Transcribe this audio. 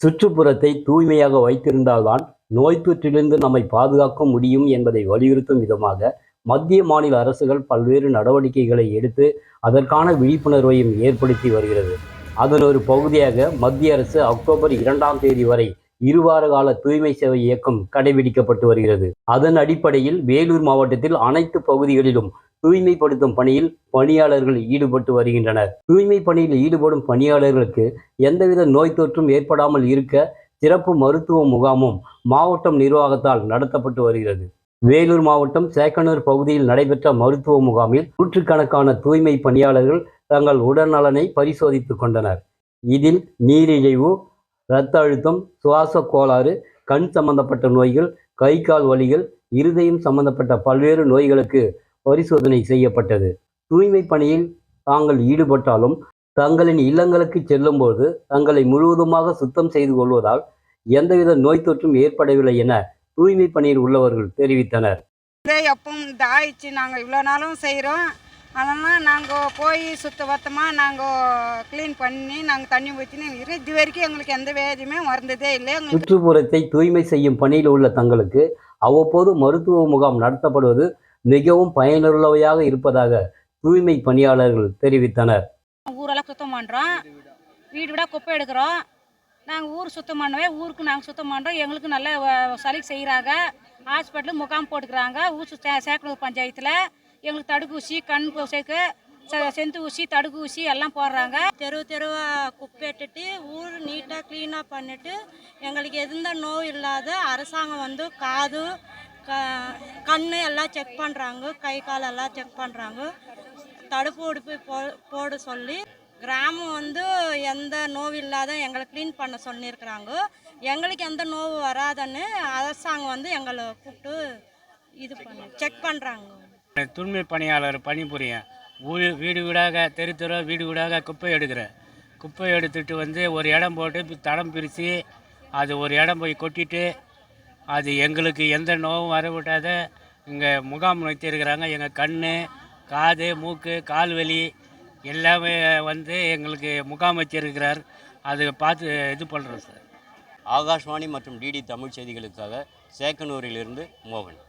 சுற்றுப்புறத்தை தூய்மையாக வைத்திருந்தால்தான் நோய் தொற்றிலிருந்து நம்மை பாதுகாக்க முடியும் என்பதை வலியுறுத்தும் விதமாக மத்திய மாநில அரசுகள் பல்வேறு நடவடிக்கைகளை எடுத்து அதற்கான விழிப்புணர்வையும் ஏற்படுத்தி வருகிறது. அதன் ஒரு பகுதியாக மத்திய அரசு அக்டோபர் இரண்டாம் தேதி வரை இருவார கால தூய்மை சேவை இயக்கம் கடைபிடிக்கப்பட்டு வருகிறது. அதன் அடிப்படையில் வேலூர் மாவட்டத்தில் அனைத்து பகுதிகளிலும் தூய்மைப்படுத்தும் பணியில் பணியாளர்கள் ஈடுபட்டு வருகின்றனர். தூய்மை பணியில் ஈடுபடும் பணியாளர்களுக்கு எந்தவித நோய் தொற்றும் ஏற்படாமல் இருக்க சிறப்பு மருத்துவ முகாமும் மாவட்டம் நிர்வாகத்தால் நடத்தப்பட்டு வருகிறது. வேலூர் மாவட்டம் சேக்கனூர் பகுதியில் நடைபெற்ற மருத்துவ முகாமில் நூற்றுக்கணக்கான தூய்மை பணியாளர்கள் தங்கள் உடல்நலனை பரிசோதித்துக் கொண்டனர். இதில் நீரிழிவு இரத்த அழுத்தம் சுவாச கோளாறு கண் சம்பந்தப்பட்ட நோய்கள் கை கால் வலிகள் இருதயம் சம்பந்தப்பட்ட பல்வேறு நோய்களுக்கு பரிசோதனை செய்யப்பட்டது. தூய்மை பணியில் தாங்கள் ஈடுபட்டாலும் தங்களின் இல்லங்களுக்கு செல்லும்போது தங்களை முழுவதுமாக சுத்தம் செய்து கொள்வதால் எந்தவித நோய் தொற்றும் ஏற்படவில்லை என தூய்மை பணியில் உள்ளவர்கள் தெரிவித்தனர். எப்பவும் இந்த ஆயிடுச்சு. நாங்கள் இவ்வளோ நாளும் செய்கிறோம். அதனால் நாங்கள் போய் சுத்தபத்தமாக நாங்கள் க்ளீன் பண்ணி நாங்கள் தண்ணி ஊற்றினு இது வரைக்கும் எங்களுக்கு எந்த வேதியுமே மறந்ததே இல்லை. சுற்றுப்புறத்தை தூய்மை செய்யும் பணியில் உள்ள தங்களுக்கு அவ்வப்போது மருத்துவ முகாம் நடத்தப்படுவது மிகவும் பயனுள்ளவையாக இருப்பதாக தூய்மை பணியாளர்கள் தெரிவித்தனர். ஊரெல்லாம் சுத்தம் பண்ணுறோம் வீடு வீடாக குப்பை எடுக்கிறோம். நாங்கள் ஊர் சுத்தம் பண்ணவே ஊருக்கு நாங்கள் சுத்தம் பண்ணுறோம் எங்களுக்கு நல்ல சலுகை செய்கிறாங்க ஹாஸ்பிட்டலு முகாம் போட்டுக்கிறாங்க. ஊசு சே சேக்கனூர் பஞ்சாயத்தில். எங்களுக்கு தடுப்பூசி கண் பூசைக்கு செ- செந்து ஊசி ஊசி எல்லாம் போடுறாங்க. தெரு தெருவாக குப்பைட்டுட்டு ஊர் நீட்டாக க்ளீனாக பண்ணிட்டு எங்களுக்கு எந்த நோய் இல்லாத அரசாங்கம் வந்து காது க கண் எல்லாம் செக் பண்ணுறாங்க கை கால் எல்லாம் செக் பண்ணுறாங்க தடுப்பு உடுப்பு போ போட சொல்லி கிராமம் வந்து எந்த நோவு இல்லாத எங்களை க்ளீன் பண்ண சொல்லியிருக்கிறாங்க. எங்களுக்கு எந்த நோவு வராதுன்னு அரசாங்கம் வந்து எங்களை கூப்பிட்டு இது பண்ண செக் பண்ணுறாங்க தூய்மை பணியாளர் பணிபுரியும் ஊர் வீடு வீடாக தெரு தெரு வீடு வீடாக குப்பை எடுக்கிறேன் குப்பை எடுத்துட்டு வந்து ஒரு இடம் போட்டு தடம் பிரித்து அது ஒரு இடம் போய் கொட்டிட்டு அது எங்களுக்கு எந்த நோவும் வரவிட்டாத இங்கே முகாம் வைத்திருக்கிறாங்க எங்கள் கண் காது மூக்கு கால் வலி எல்லாமே வந்து எங்களுக்கு முகாம் வச்சிருக்கிறார் அதை பார்த்து இது பண்ணுறோம் சார். ஆகாஷ்வாணி மற்றும் டிடி தமிழ் செய்திகளுக்காக சேக்கனூரிலிருந்து மோகன்.